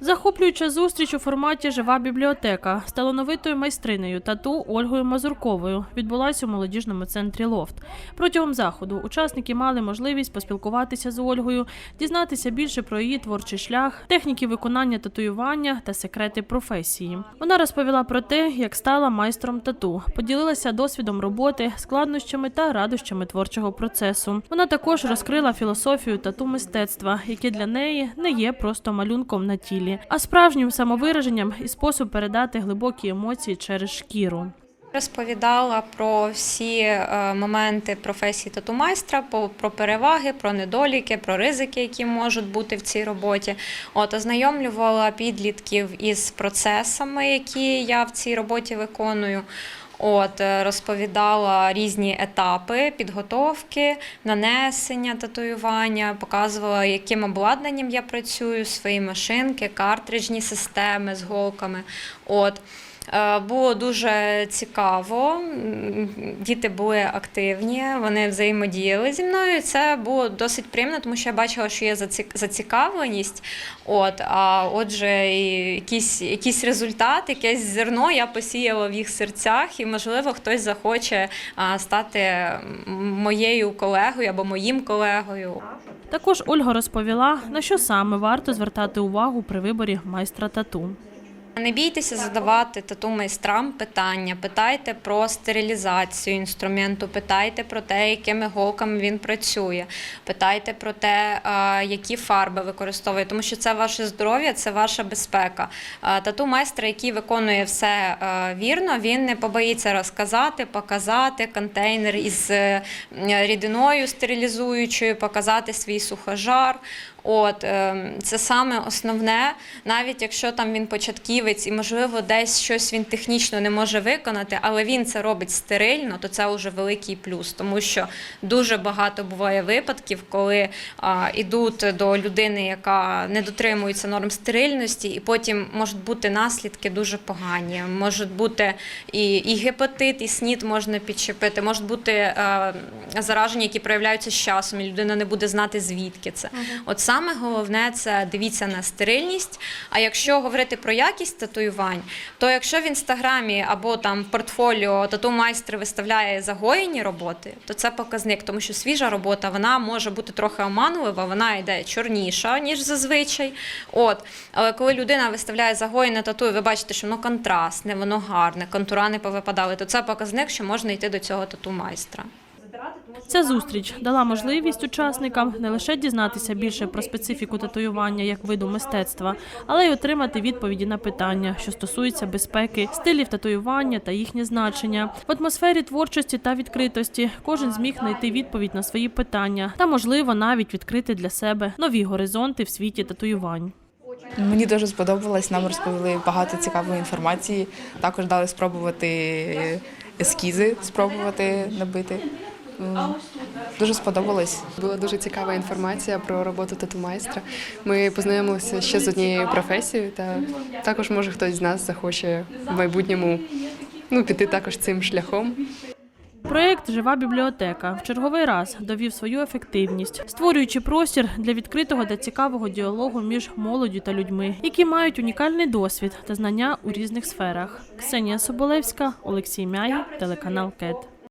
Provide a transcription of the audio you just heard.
Захоплююча зустріч у форматі Жива бібліотека з талановитою майстринею тату Ольгою Мазурковою відбулася у молодіжному центрі Лофт. Протягом заходу учасники мали можливість поспілкуватися з Ольгою, дізнатися більше про її творчий шлях, техніки виконання татуювання та секрети професії. Вона розповіла про те, як стала майстром тату, поділилася досвідом роботи, складнощами та радощами творчого процесу. Вона також розкрила філософію тату мистецтва, яке для неї не є просто малюнком на тілі, а справжнім самовираженням і спосіб передати глибокі емоції через шкіру. Розповідала про всі е, моменти професії тату-майстра, про переваги, про недоліки, про ризики, які можуть бути в цій роботі. От ознайомлювала підлітків із процесами, які я в цій роботі виконую. От е, розповідала різні етапи підготовки, нанесення татуювання, показувала, яким обладнанням я працюю, свої машинки, картриджні системи з голками. От. Е, Було дуже цікаво. Діти були активні, вони взаємодіяли зі мною. Це було досить приємно, тому що я бачила, що є заці- зацікавленість. От, а отже, і якийсь, якийсь результат, якесь зерно я посіяла в їх серцях, і можливо хтось захоче стати моєю колегою або моїм колегою. Також Ольга розповіла, на що саме варто звертати увагу при виборі майстра тату. Не бійтеся задавати тату майстрам питання. Питайте про стерилізацію інструменту, питайте про те, якими голками він працює, питайте про те, які фарби використовує, тому що це ваше здоров'я, це ваша безпека. Тату майстра, який виконує все вірно, він не побоїться розказати, показати контейнер із е, рідиною стерилізуючою, показати свій сухожар. От е, це саме основне, навіть якщо там він початківець і можливо десь щось він технічно не може виконати, але він це робить стерильно, то це вже великий плюс, тому що дуже багато буває випадків, коли а, ідуть до людини, яка не дотримується норм стерильності, і потім можуть бути наслідки дуже погані. Можуть бути і, і гепатит, і снід можна підчепити, можуть бути е, зараження, які проявляються з часом, і людина не буде знати звідки це. От саме головне це дивіться на стерильність. А якщо говорити про якість татуювань, то якщо в інстаграмі або там в портфоліо тату майстер виставляє загоєні роботи, то це показник, тому що свіжа робота вона може бути трохи оманлива, вона йде чорніша, ніж зазвичай. От. Але коли людина виставляє загоєне тату, і ви бачите, що воно контрастне, воно гарне, контура не повипадали, то це показник, що можна йти до цього тату майстра. Ця зустріч дала можливість учасникам не лише дізнатися більше про специфіку татуювання як виду мистецтва, але й отримати відповіді на питання, що стосуються безпеки, стилів татуювання та їхнє значення. В атмосфері творчості та відкритості кожен зміг знайти відповідь на свої питання та, можливо, навіть відкрити для себе нові горизонти в світі татуювань. Мені дуже сподобалось, нам розповіли багато цікавої інформації. Також дали спробувати ескізи, спробувати набити. Дуже сподобалось. Була дуже цікава інформація про роботу тату-майстра. Ми познайомилися ще з однією професією, та також може хтось з нас захоче в майбутньому ну, піти також цим шляхом. Проєкт Жива бібліотека в черговий раз довів свою ефективність, створюючи простір для відкритого та цікавого діалогу між молоддю та людьми, які мають унікальний досвід та знання у різних сферах. Ксенія Соболевська, Олексій Мягі, телеканал КЕТ.